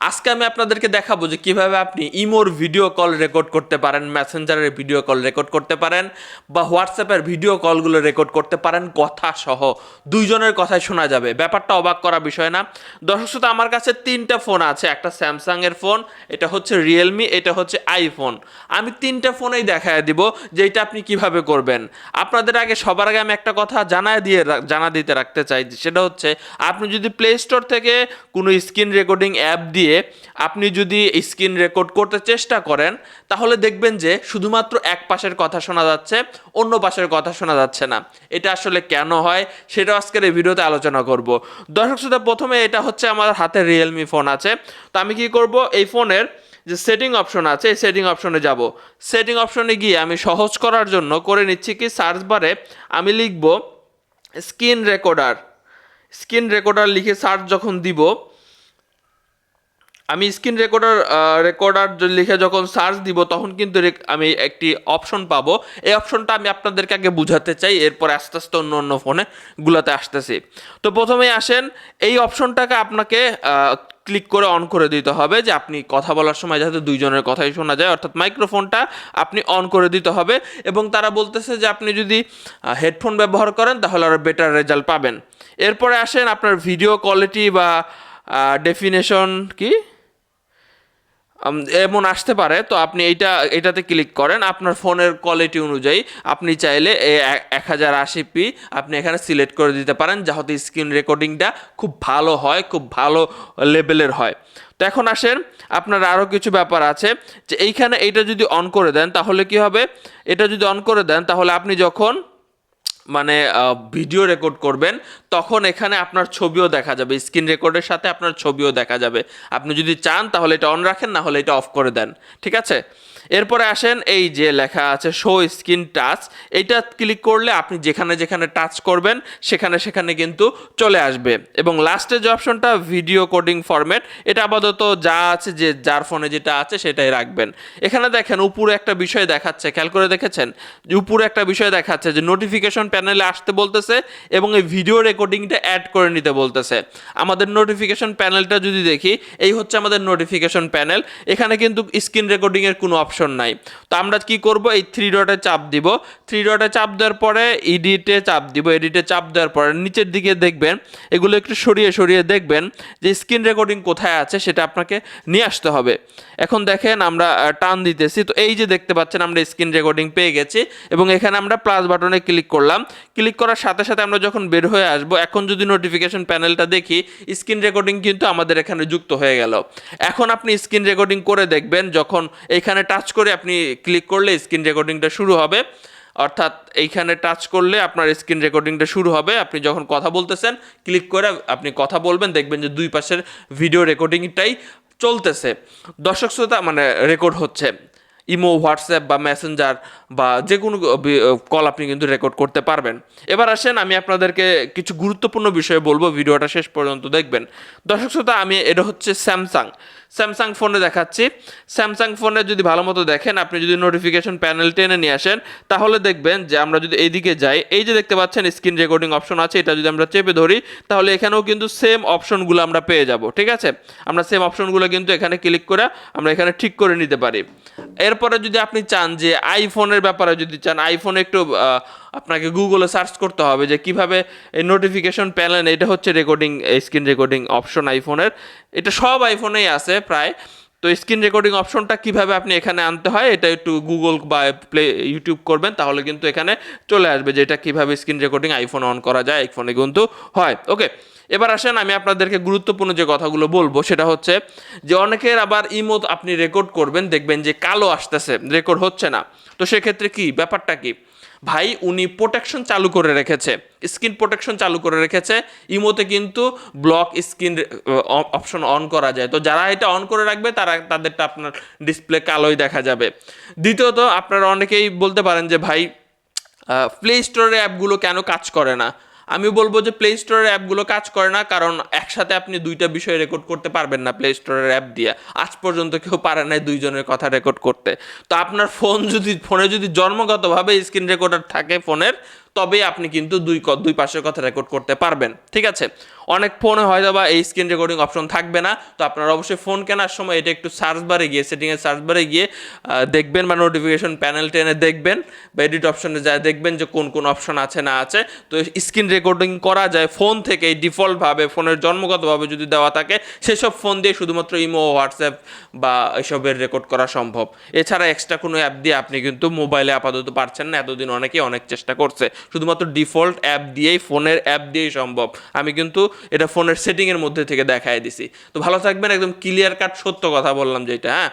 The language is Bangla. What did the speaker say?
আজকে আমি আপনাদেরকে দেখাবো যে কীভাবে আপনি ইমোর ভিডিও কল রেকর্ড করতে পারেন, মেসেঞ্জারের ভিডিও কল রেকর্ড করতে পারেন বা হোয়াটসঅ্যাপের ভিডিও কলগুলো রেকর্ড করতে পারেন কথা সহ। দুইজনের কথাই শোনা যাবে। ব্যাপারটা অবাক করা বিষয় না। দর্শক শ্রোতা, আমার কাছে তিনটা ফোন আছে। একটা স্যামসাংয়ের ফোন, এটা হচ্ছে রিয়েলমি এটা হচ্ছে আইফোন আমি তিনটা ফোনেই দেখায় দিব যে এটা আপনি কীভাবে করবেন। আপনাদের আগে সবার আগে আমি একটা কথা জানায় দিয়ে জানা দিতে রাখতে চাই, সেটা হচ্ছে আপনি যদি প্লে স্টোর থেকে কোনো স্ক্রিন রেকর্ডিং অ্যাপ দিয়ে আপনি যদি স্ক্রিন রেকর্ড করতে চেষ্টা করেন, তাহলে দেখবেন যে শুধুমাত্র এক পাশের কথা শোনা যাচ্ছে, অন্য পাশের কথা শোনা যাচ্ছে না। এটা আসলে কেন হয়, সেটা আজকের এই ভিডিওতে আলোচনা করব। দর্শক শ্রোতা, প্রথমে এটা হচ্ছে আমার হাতে রিয়েলমি ফোন আছে। তো আমি কি করব, এই ফোনের যে সেটিং অপশন আছে, এই সেটিং অপশনে যাব। সেটিং অপশনে গিয়ে আমি সহজ করার জন্য করে নিচ্ছি কি সার্চ বারে আমি লিখব স্ক্রিন রেকর্ডার স্ক্রিন রেকর্ডার লিখে সার্চ যখন দিব আমি স্ক্রিন রেকর্ডার রেকর্ডার লিখে যখন সার্চ দিব, তখন কিন্তু আমি একটি অপশন পাবো। এই অপশনটা আমি আপনাদেরকে আগে বুঝাতে চাই, এরপর আস্তে আস্তে অন্য অন্য ফোনে গুলাতে আসতেছি। তো প্রথমেই আসেন, এই অপশনটাকে আপনাকে ক্লিক করে অন করে দিতে হবে যে আপনি কথা বলার সময় যাতে দুইজনের কথাই শোনা যায়। অর্থাৎ মাইক্রোফোনটা আপনি অন করে দিতে হবে এবং তারা বলতেছে যে আপনি যদি হেডফোন ব্যবহার করেন, তাহলে আরও বেটার রেজাল্ট পাবেন। এরপরে আসেন আপনার ভিডিও কোয়ালিটি বা ডেফিনেশন কি? এমন আসতে পারে, তো আপনি এইটা, এটাতে ক্লিক করেন। আপনার ফোনের কোয়ালিটি অনুযায়ী আপনি চাইলে এক হাজার আশি পি আপনি এখানে সিলেক্ট করে দিতে পারেন যাতে স্ক্রিন রেকর্ডিংটা খুব ভালো হয়, খুব ভালো লেভেলের হয়। তো এখন আসেন, আপনার আরও কিছু ব্যাপার আছে, যে এইখানে এইটা যদি অন করে দেন, তাহলে কি হবে? এটা যদি অন করে দেন, তাহলে আপনি যখন মানে ভিডিও রেকর্ড করবেন, তখন এখানে আপনার ছবিও দেখা যাবে, স্ক্রিন রেকর্ডের সাথে আপনার ছবিও দেখা যাবে। আপনি যদি চান তাহলে এটা অন রাখেন, না হলে এটা অফ করে দেন। ঠিক আছে? এরপরে আসেন এই যে লেখা আছে শো স্ক্রিন টাচ এইটা ক্লিক করলে আপনি যেখানে যেখানে টাচ করবেন, সেখানে সেখানে কিন্তু চলে আসবে। এবং লাস্টে যে অপশনটা ভিডিও কোডিং ফরম্যাট এটা আপাতত যা আছে যে যার ফোনে যেটা আছে সেটাই রাখবেন। এখানে দেখেন, উপরে একটা বিষয় দেখাচ্ছে, খেয়াল করে দেখেছেন? যে উপরে একটা বিষয় দেখাচ্ছে যে নোটিফিকেশন প্যানেলে আসতে বলতেছে এবং এই ভিডিও রেকর্ডিংটা অ্যাড করে নিতে বলতেছে। আমাদের নোটিফিকেশন প্যানেলটা যদি দেখি, এই হচ্ছে আমাদের নোটিফিকেশন প্যানেল এখানে কিন্তু স্ক্রিন রেকর্ডিংয়ের কোনো অপশন নাই। তো আমরা কি করব? এই থ্রি ডটে চাপ দিব। থ্রি ডটে চাপ দেওয়ার পরে এডিটে চাপ দিব। এডিটে চাপ দেওয়ার পরে নিচের দিকে দেখবেন, এগুলো একটু সরিয়ে সরিয়ে দেখবেন যে স্ক্রিন রেকর্ডিং কোথায় আছে সেটা আপনাকে নিয়ে আসতে হবে। এখন দেখেন আমরা টান দিতেছি। তো এই যে দেখতে পাচ্ছেন আমরা স্ক্রিন রেকর্ডিং পেয়ে গেছি এবং এখানে আমরা প্লাস বাটনে ক্লিক করলাম। ক্লিক করার সাথে সাথে আমরা যখন বের হয়ে আসব, এখন যদি নোটিফিকেশন প্যানেলটা দেখি স্ক্রিন রেকর্ডিং কিন্তু আমাদের এখানে যুক্ত হয়ে গেল। এখন আপনি স্ক্রিন রেকর্ডিং করে দেখবেন যখন এখানে টাচ করে আপনি ক্লিক করলে স্ক্রিন রেকর্ডিংটা শুরু হবে। অর্থাৎ এইখানে টাচ করলে আপনার স্ক্রিন রেকর্ডিংটা শুরু হবে। আপনি যখন কথা বলতেছেন, ক্লিক করে আপনি কথা বলবেন, দেখবেন যে দুই পাশের ভিডিও রেকর্ডিংটাই চলতেছে। দর্শক শ্রোতা মানে রেকর্ড হচ্ছে। ইমো, হোয়াটসঅ্যাপ বা মেসেঞ্জার বা যে কোনো কল আপনি কিন্তু রেকর্ড করতে পারবেন। এবার আসেন, আমি আপনাদেরকে কিছু গুরুত্বপূর্ণ বিষয়ে বলব, ভিডিওটা শেষ পর্যন্ত দেখবেন। দর্শক শ্রোতা, আমি, এটা হচ্ছে স্যামসাং। স্যামসাং ফোনে দেখাচ্ছি। স্যামসাং ফোনে যদি ভালো মতো দেখেন, আপনি যদি নোটিফিকেশন প্যানেল টেনে নিয়ে আসেন, তাহলে দেখবেন যে আমরা যদি এইদিকে যাই, এই যে দেখতে পাচ্ছেন স্ক্রিন রেকর্ডিং অপশন আছে, এটা যদি আমরা চেপে ধরি, তাহলে এখানেও কিন্তু সেম অপশনগুলো আমরা পেয়ে যাব, ঠিক আছে? আমরা সেম অপশনগুলো কিন্তু এখানে ক্লিক করে আমরা এখানে ঠিক করে নিতে পারি। এরপরে যদি আপনি চান যে আইফোনের ব্যাপারে যদি চান আইফোন একটু আপনাকে গুগলে সার্চ করতে হবে যে কীভাবে এই নোটিফিকেশন প্যানেল এটা হচ্ছে রেকর্ডিং স্ক্রিন রেকর্ডিং অপশন আইফোনের এটা সব আইফোনেই আছে প্রায়। তো স্ক্রিন রেকর্ডিং অপশনটা কীভাবে আপনি এখানে আনতে হয়, এটা একটু গুগল বা প্লে ইউটিউব করবেন, তাহলে কিন্তু এখানে চলে আসবে যে এটা কীভাবে স্ক্রিন রেকর্ডিং আইফোন অন করা যায় আইফোনে কিন্তু হয়। ওকে, এবার আসেন, আমি আপনাদেরকে গুরুত্বপূর্ণ যে কথাগুলো বলব, সেটা হচ্ছে যে অনেকের আবার ইমোত আপনি রেকর্ড করবেন, দেখবেন যে কালো আসতেছে রেকর্ড হচ্ছে না। তো সেক্ষেত্রে কি? ব্যাপারটা কি? ভাই, উনি প্রোটেকশন চালু করে রেখেছে। স্কিন প্রোটেকশন চালু করে রেখেছে। ইমোতে কিন্তু ব্লক স্ক্রিন অপশন অন করা যায়। তো যারা এটা অন করে রাখবে, তারা, তাদেরটা আপনার ডিসপ্লে কালোই দেখা যাবে। দ্বিতীয়ত, আপনারা অনেকেই বলতে পারেন যে, ভাই প্লে স্টোরের অ্যাপগুলো কেন কাজ করে না? আমি বলব যে প্লে স্টোরের অ্যাপগুলো কাজ করে না, কারণ একসাথে আপনি দুইটা বিষয় রেকর্ড করতে পারবেন না প্লে স্টোরের অ্যাপ দিয়ে। আজ পর্যন্ত কেউ পারে নাই দুইজনের কথা রেকর্ড করতে। তো আপনার ফোন যদি ফোনে যদি জন্মগতভাবে স্ক্রিন রেকর্ডার থাকে ফোনের তবেই আপনি কিন্তু দুই দুই পাশের কথা রেকর্ড করতে পারবেন। ঠিক আছে? অনেক ফোনে হয়তো বা এই স্ক্রিন রেকর্ডিং অপশন থাকবে না। তো আপনারা অবশ্যই ফোন কেনার সময় এটা একটু সার্চ বারে গিয়ে সেটিংয়ের সার্চ বারে গিয়ে দেখবেন বা নোটিফিকেশন প্যানেল টেনে দেখবেন বা এডিট অপশনে যায় দেখবেন যে কোন কোন অপশন আছে না আছে। তো স্ক্রিন রেকর্ডিং করা যায় ফোন থেকে ডিফল্টভাবে ফোনের জন্মগতভাবে যদি দেওয়া থাকে, সেসব ফোন দিয়ে শুধুমাত্র ইমো, হোয়াটসঅ্যাপ বা এসবের রেকর্ড করা সম্ভব। এছাড়া এক্সট্রা কোনো অ্যাপ দিয়ে আপনি কিন্তু মোবাইলে আপাতত পারছেন না, এতদিন অনেকেই অনেক চেষ্টা করছে। শুধুমাত্র ডিফল্ট অ্যাপ দিয়েই, ফোনের অ্যাপ দিয়েই সম্ভব। আমি কিন্তু এটা ফোনের সেটিংয়ের মধ্যে থেকে দেখায় দিছি। তো ভালো থাকবেন, একদম ক্লিয়ার কাট সত্য কথা বললাম যেটা হ্যাঁ?